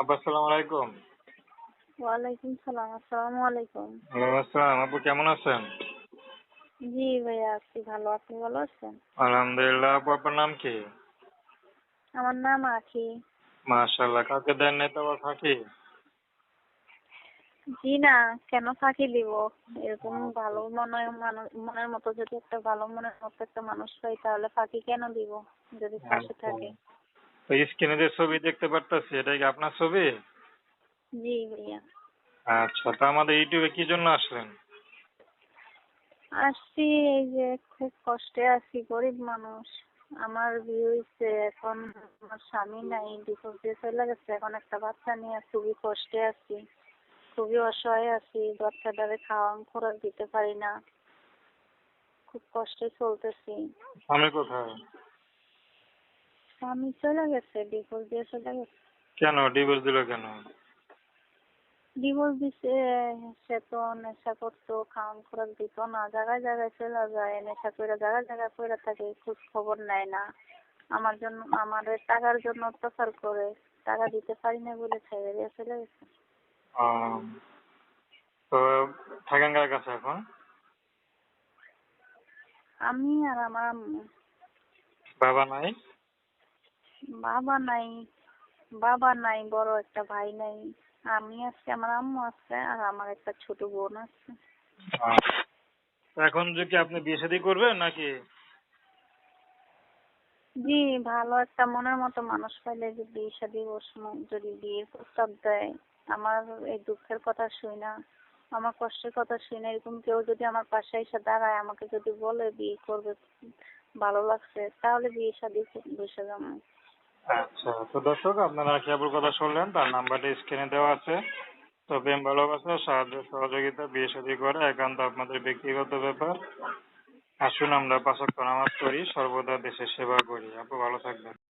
আপু আসসালামু আলাইকুম। ওয়ালাইকুম সালাম আসসালামু আলাইকুম। ওয়ালাইকুম আসসালাম আপু কেমন আছেন? জি ভাইয়া আছি ভালো আপনি ভালো আছেন? আলহামদুলিল্লাহ আপু আপনার নাম কি? আমার নাম আখি। মাশাআল্লাহ কাকে দেন নাই তো ফাঁকি? জি না কেন ফাঁকি দিব? এরকম ভালো মনে মনের মতো যদি একটা ভালো মনের মতো একটা মানুষ পাই তাহলে ফাঁকি কেন দিব? যদি পাশে থাকে। স্ক্রিনে যে ছবি দেখতে পারতাছি এটা কি আপনার ছবি? জি ভাইয়া। আচ্ছা তো আমাদের ইউটিউবে কি জন্য আসলেন? আসছি এই যে খুব কষ্টে আছি গরিব মানুষ। আমার বিয়ে হয়েছে এখন আমার স্বামী নাই ডিভোর্স দিয়ে চলে গেছে এখন একটা বাচ্চা নিয়ে খুবই কষ্টে আছি। খুবই অসহায় আছি বাচ্চাটারে খাওয়ান খোরাক দিতে পারি না। খুব কষ্টে চলতেছি। আমি কোথায়? স্বামী চলে গেছে ডিভোর্স দিয়ে চলে গেছে। কেন? ডিভোর্স দিল কেন? ডিভোর্স দিছে সে তো নেশা করতো খাওয়ান খোরাক দিত না জায়গায় জায়গায় চলে যায় নেশা করে জায়গায় জায়গায় পড়ে থাকে খোঁজ খবর নেয় না। আমার জন্য আমার টাকার জন্য অত্যাচার করে টাকা দিতে পারি না বলে ছেড়ে দিয়ে চলে গেছে। তো থাকেন কার কাছে এখন? আমি আর আমার বাবা নাই? বাবা নাই বাবা নাই বড় একটা ভাই নাই। আমি আছি আমার আম্মু আছে আর আমার একটা ছোট বোন আছে। এখন যে কি আপনি বিয়ে শাদী করবেন নাকি? জি ভালো একটা মনের মতো মানুষ পাইলে যে বিয়ে শাদী বসবো যদি বিয়ের প্রস্তাব দেয় আমার এই দুঃখের কথা শুই না আমার কষ্টের কথা শুই না এরকম কেউ যদি আমার পাশে এসে দাঁড়ায় আমাকে যদি বলে বিয়ে করবে ভালো লাগছে তাহলে বিয়ে শাদী বসে যাব। তো দর্শক, আপনারা আখিয়াপুর কথা শুনলেন, তার নাম্বারটা স্ক্রিনে দেওয়া আছে। তো প্রেম ভালোবাসা, সাহায্য, সহযোগিতা, বিয়ে সাদী করে একান্ত আপনাদের ব্যক্তিগত ব্যাপার। আসুন আমরা পাশাক্ত নামাজ করি সর্বদা দেশের সেবা করি। আপু, ভালো থাকবেন।